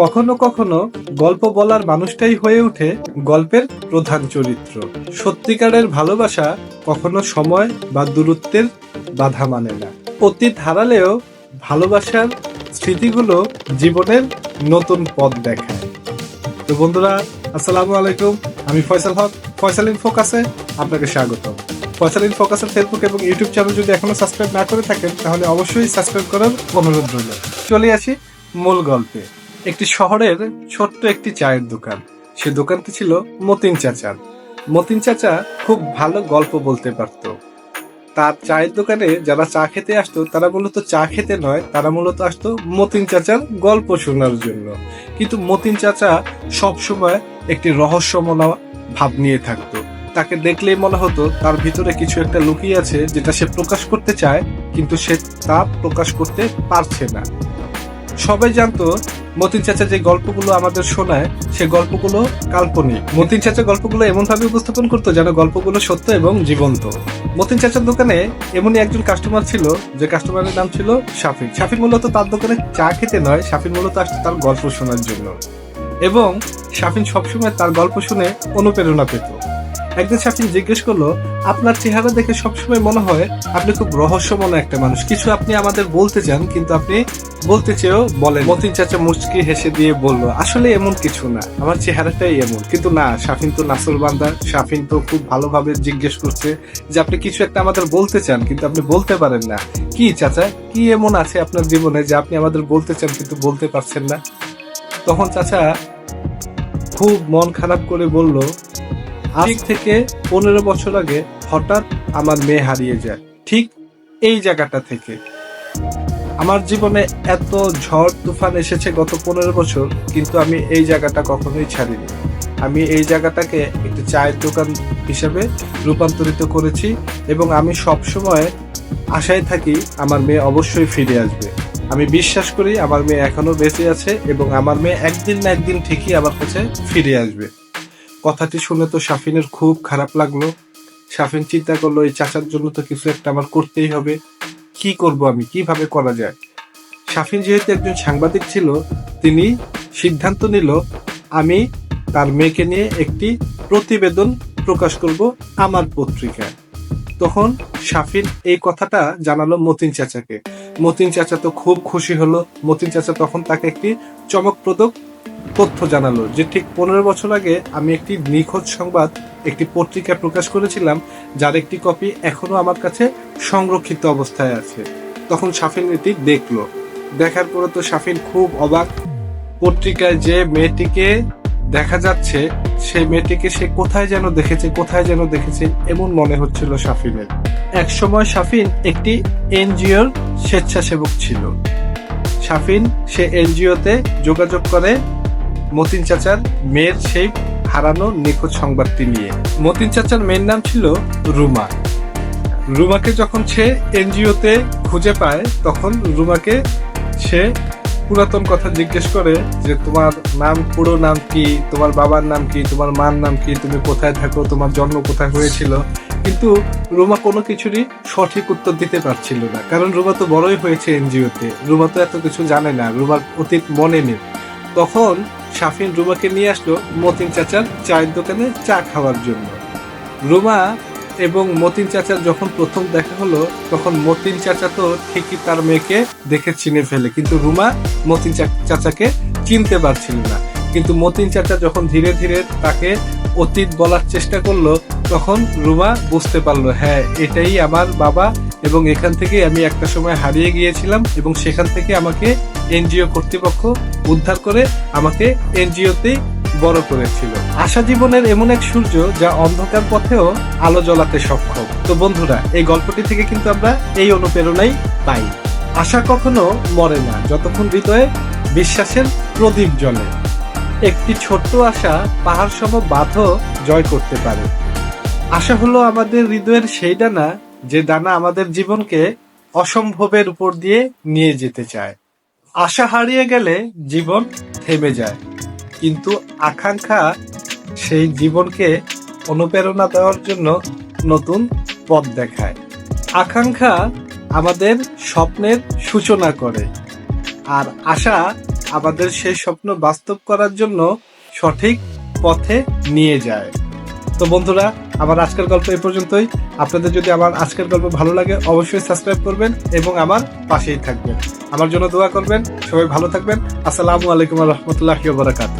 কখনো কখনো গল্প বলার মানুষটাই হয়ে ওঠে গল্পের প্রধান চরিত্র। সত্যিকারের ভালোবাসা কখনো সময় বা দূরত্বের বাধা মানে না। অতীত হারালেও ভালোবাসার স্মৃতিগুলো জীবনের নতুন পথ দেখায় তো বন্ধুরা, আসসালামু আলাইকুম। আমি ফয়সাল হক, ফয়সাল ইন ফোকাসে আপনাকে স্বাগতম। ফয়সাল ইন ফোকাসের ফেসবুক এবং ইউটিউব চ্যানেল যদি এখনও সাবস্ক্রাইব না করে থাকেন, তাহলে অবশ্যই সাবস্ক্রাইব করার অনুরোধ রইল। চলে আসি মূল গল্পে। একটি শহরের ছোট্ট একটি চায়ের দোকান। সে দোকানটি ছিল মতিন চাচার। মতিন চাচা খুব ভালো গল্প বলতে পারত। তার চায়ের দোকানে যারা চা খেতে আসতো, তারা মূলত চা খেতে নয়, তারা মূলত আসতো মতিন চাচার গল্প শোনার জন্য। কিন্তু মতিন চাচা সবসময় একটি রহস্যমনা ভাব নিয়ে থাকতো। তাকে দেখলেই মনে হতো তার ভিতরে কিছু একটা লুকিয়ে আছে যেটা সে প্রকাশ করতে চায়, কিন্তু সে তা প্রকাশ করতে পারছে না। সবাই জানতো মতিন চাচা যে গল্পগুলো আমাদের শোনায়, সে গল্পগুলো কাল্পনিক। মতিন চাচা গল্পগুলো এমন ভাবে উপস্থাপন করতো যেন গল্পগুলো সত্য এবং জীবন্ত। মতিন চাচার দোকানে এমনই একজন কাস্টমার ছিল, যে কাস্টমারের নাম ছিল শাফিক শাফিক মূলত তার দোকানে চা খেতে নয় শাফিক মূলত আসতো তার গল্প শোনার জন্য। এবং শাফিন সবসময় তার গল্প শুনে অনুপ্রেরণা পেত। একদিন শাফিন জিজ্ঞেস করল, আপনার চেহারা দেখে সবসময় মনে হয় আপনি খুব রহস্যময় একটা মানুষ। কিছু আপনি আমাদের বলতে চান, কিন্তু আপনি বলতে চেয়েও বলেন মতিন চাচা মুচকি হেসে দিয়ে বলল, আসলে এমন কিছু না। আমার চেহারাটাই এমন। কিন্তু না, শাফিন তো নাসর বান্দা শাফিন তো খুব ভালোভাবে জিজ্ঞেস করছে যে, আপনি কিছু একটা আমাদের বলতে চান, কিন্তু আপনি বলতে পারেন না। কি চাচা? কি এমন আছে আপনার জীবনে যে আপনি আমাদের বলতে চান, কিন্তু বলতে পারছেন না? তখন চাচা খুব মন খারাপ করে বলল আজ থেকে পনেরো বছর আগে হঠাৎ আমার মেয়ে হারিয়ে যায়। ঠিক এই জায়গাটা থেকে। আমার জীবনে এত ঝড় তুফান এসেছে গত পনেরো বছর, কিন্তু আমি এই জায়গাটা কখনোই ছাড়িনি। আমি এই জায়গাটাকে একটি চায়ের দোকান হিসেবে রূপান্তরিত করেছি এবং আমি সব সময় আশায় থাকি আমার মেয়ে অবশ্যই ফিরে আসবে। আমি বিশ্বাস করি আমার মেয়ে এখনও বেঁচে আছে এবং আমার মেয়ে একদিন না একদিন ঠিকই আমার কাছে ফিরে আসবে। কথাটি শুনে তো শাফিনের খুব খারাপ লাগল। শাফিন চিন্তা করল, এই চাচার জন্য তো কিছু একটা আমার করতেই হবে। কি করব আমি? কীভাবে করা যায়? শাফিন যেহেতু একজন সাংবাদিক ছিল, তিনি সিদ্ধান্ত নিল, আমি তার মেয়েকে নিয়ে একটি প্রতিবেদন প্রকাশ করব আমার পত্রিকায়। তখন শাফিন এই কথাটা জানালো মতিন চাচাকে। মতিন চাচা তো খুব খুশি হলো। মতিন চাচা তখন তাকে একটি চমকপ্রদ তথ্য জানালো যে ঠিক পনেরো বছর আগে আমি একটি নিখোঁজ সংবাদ, একটি পত্রিকায় প্রকাশ করেছিলাম, যার একটি কপি এখনও আমার কাছে সংরক্ষিত অবস্থায় আছে। তখন শাফিন এটি দেখল। দেখার পরে তো শাফিন খুব অবাক। পত্রিকায় যে মেয়েটিকে দেখা যাচ্ছে, সেই মেয়েটিকে সে কোথায় যেন দেখেছে, কোথায় যেন দেখেছে, এমন মনে হচ্ছিল শাফিনের। এক সময় শাফিন একটি এনজিওর স্বেচ্ছাসেবক ছিল। শাফিন সে এনজিওতে যোগাযোগ করে মতিন চাচার মেয়ের সেই হারানো নিখোঁজ সংবাদটি নিয়ে। মতিন চাচার মেয়ের নাম ছিল রুমা। রুমাকে যখন সে এনজিওতে খুঁজে পায়, তখন রুমাকে সে পুরাতন কথা জিজ্ঞেস করে যে, তোমার নাম, পুরো নাম কি? তোমার বাবার নাম কি? তোমার মার নাম কি? তুমি কোথায় থাকো? তোমার জন্ম কোথায় হয়েছিল? কিন্তু রুমা কোনো কিছুরই সঠিক উত্তর দিতে পারছিল না। কারণ রুমা তো বড়ই হয়েছে এনজিওতে। রুমা তো এত কিছু জানে না। রুমার অতীত মনে নেই। তখন শাফিন রুমাকে নিয়ে আসলো মতিন চাচার চায়ের দোকানে চা খাওয়ার জন্য। রুমা এবং মতিন চাচার যখন প্রথম দেখা হলো, তখন মতিন চাচা তো ঠিকই তার মেয়েকে দেখে চিনে ফেলে, কিন্তু রুমা মতিন চাচাকে চিনতে পারছিল না। কিন্তু মতিন চাচা যখন ধীরে ধীরে তাকে অতীত বলার চেষ্টা করল, তখন রুমা বুঝতে পারল হ্যাঁ এটাই আমার বাবা এবং এখান থেকে আমি একটা সময় হারিয়ে গিয়েছিলাম এবং সেখান থেকে আমাকে এনজিও কর্তৃপক্ষ উদ্ধার করে আমাকে এনজিওতেই বড় করেছিল। আশা জীবনের এমন এক সূর্য যা অন্ধকার পথেও আলো জ্বলাতে সক্ষম। তো বন্ধুরা, এই গল্পটি থেকে কিন্তু আমরা এই অনুপ্রেরণাই পাই। আশা কখনো মরে না, যতক্ষণ হৃদয়ে বিশ্বাসের প্রদীপ জ্বলে। একটি ছোট্ট আশা পাহাড় সম বাঁধও জয় করতে পারে। আশা হলো আমাদের হৃদয়ের সেই ডানা যে দানা আমাদের জীবনকে অসম্ভবের উপর দিয়ে নিয়ে যেতে চায়। আশা হারিয়ে গেলে জীবন থেমে যায়। কিন্তু আকাঙ্ক্ষা সেই জীবনকে অনুপ্রেরণা দেওয়ার জন্য নতুন পথ দেখায়। আকাঙ্ক্ষা আমাদের স্বপ্নের সূচনা করে। আর আশা আমাদের সেই স্বপ্ন বাস্তব করার জন্য সঠিক পথে নিয়ে যায়। তো বন্ধুরা আমার আজকের গল্প এ পর্যন্তই। আপনাদের যদি আমার আজকের গল্প ভালো লাগে, অবশ্যই সাবস্ক্রাইব করবেন এবং আমার পাশেই থাকবেন। আমার জন্য দোয়া করবেন। সবাই ভালো থাকবেন। আসসালামু আলাইকুম রহমতুল্লাহ বারাকাতু